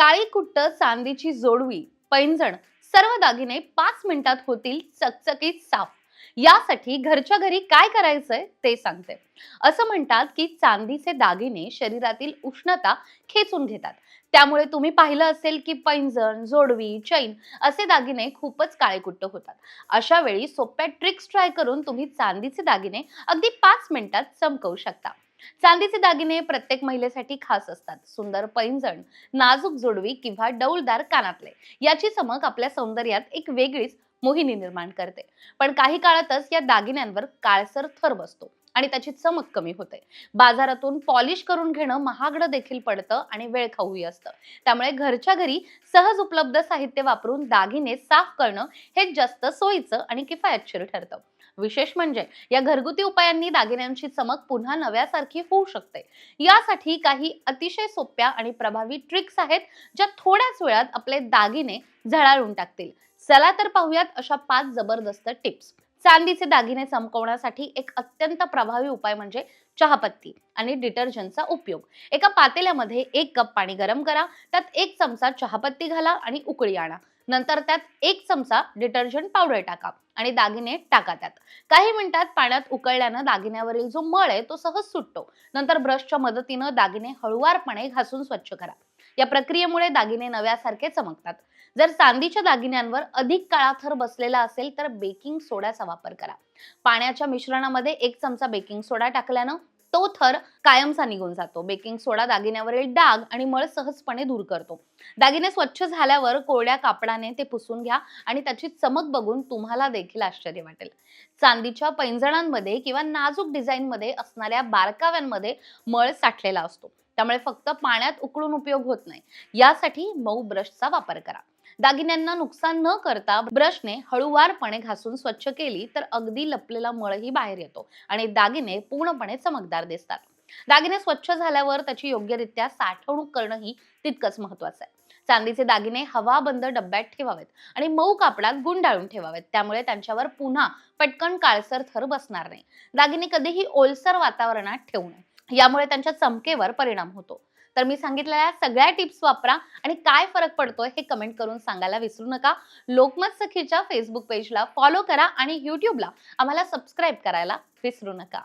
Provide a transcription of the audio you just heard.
काळी कुट्ट चांदीची जोडवी पैंजण सर्व दागिने पाच मिनिटात होतील चकचकीत साफ. यासाठी घरच्या घरी काय करायचंय ते सांगते. असं म्हणतात की चांदीचे दागिने शरीरातील उष्णता खेचून घेतात. त्यामुळे तुम्ही पाहिलं असेल की पैंजण जोडवी चैन असे दागिने खूपच काळेकुट्ट होतात. अशा वेळी सोप्या ट्रिक्स ट्राय करून तुम्ही चांदीचे दागिने अगदी पाच मिनिटात चमकवू शकता. चांदीचे दागिने प्रत्येक महिलेसाठी खास असतात. सुंदर पैंजण नाजूक जोडवी किंवा डौलदार कानातले. याची चमक आपल्या सौंदर्यात एक वेगळीच मोहिनी निर्माण करते. पण काही काळातच या दागिन्यांवर काळसर थर बसतो. आणि त्याची चमक कमी होते. बाजारातून पॉलिश करून घेणं महागडं देखील पडतं आणि वेळ खाऊही असतं. त्यामुळे घरच्या घरी सहज उपलब्ध साहित्य वापरून दागिने साफ करणं हे जास्त सोयीचं आणि किफायतशीर ठरतं. विशेष म्हणजे या घरगुती उपायांनी दागिन्यांची चमक पुन्हा नव्यासारखी होऊ शकते. यासाठी काही अतिशय सोप्या आणि प्रभावी ट्रिक्स आहेत ज्या थोड्याच वेळात आपले दागिने झळाळून टाकतील. चला तर पाहूयात अशा पाच जबरदस्त टिप्स. चांदीचे दागिने चमकवण्यासाठी एक अत्यंत प्रभावी उपाय म्हणजे चहापत्ती आणि डिटर्जंटचा उपयोग. एका पातेल्यामध्ये एक कप पाणी गरम करा त्यात एक चमचा चहापत्ती घाला आणि उकळी आणा. नंतर त्यात एक चमचा डिटर्जंट पावडर टाका आणि दागिने टाका त्यात. काही मिनिटात पाण्यात उकळल्यानं दागिन्यावरील जो मळ आहे तो सहज सुटतो. नंतर ब्रशच्या मदतीनं दागिने हळुवारपणे घासून स्वच्छ करा. या प्रक्रियेमुळे दागिने नव्यासारखे चमकतात. जर चांदीच्या दागिन्यांवर अधिक काळा थर बसलेला असेल तर बेकिंग सोड्याचा वापर करा. पाण्याच्या मिश्रणामध्ये एक चमचा बेकिंग सोडा टाकल्यानं तो थर कायमचा निघून जातो. बेकिंग सोडा दागिन्यावरील डाग आणि मळ सहजपणे दूर करतो. दागिने स्वच्छ झाल्यावर कोरड्या कापडाने ते पुसून घ्या आणि त्याची चमक बघून तुम्हाला देखील आश्चर्य वाटेल. चांदीच्या पैंजणांमध्ये किंवा नाजूक डिझाईनमध्ये असणाऱ्या बारकाव्यांमध्ये मळ साठलेला असतो. त्यामुळे फक्त पाण्यात उकळून उपयोग होत नाही. यासाठी मऊ ब्रशचा वापर करा. दागिन्यांना नुकसान न करता ब्रशने हळूवारपणे घासून स्वच्छ केली तर अगदी लपलेला मळही बाहेर येतो आणि दागिने पूर्णपणे चमकदार दिसतात. दागिने स्वच्छ झाल्यावर त्याची योग्यरित्या साठवणूक करणंही तितकंच महत्वाचं आहे. चांदीचे दागिने हवाबंद डब्यात ठेवावेत आणि मऊ कापडात गुंडाळून ठेवावेत. त्यामुळे त्यांच्यावर पुन्हा पटकन काळसर थर बसणार नाही. दागिने कधीही ओलसर वातावरणात ठेवू नये. यामुळे त्यांच्या चमकेवर परिणाम होतो. तर मी सांगितलेल्या सगळ्या टिप्स वापरा आणि काय फरक पडतोय हे कमेंट करून सांगायला विसरू नका. लोकमत सखीच्या फेसबुक पेजला फॉलो करा आणि युट्यूबला आम्हाला सबस्क्राईब करायला विसरू नका.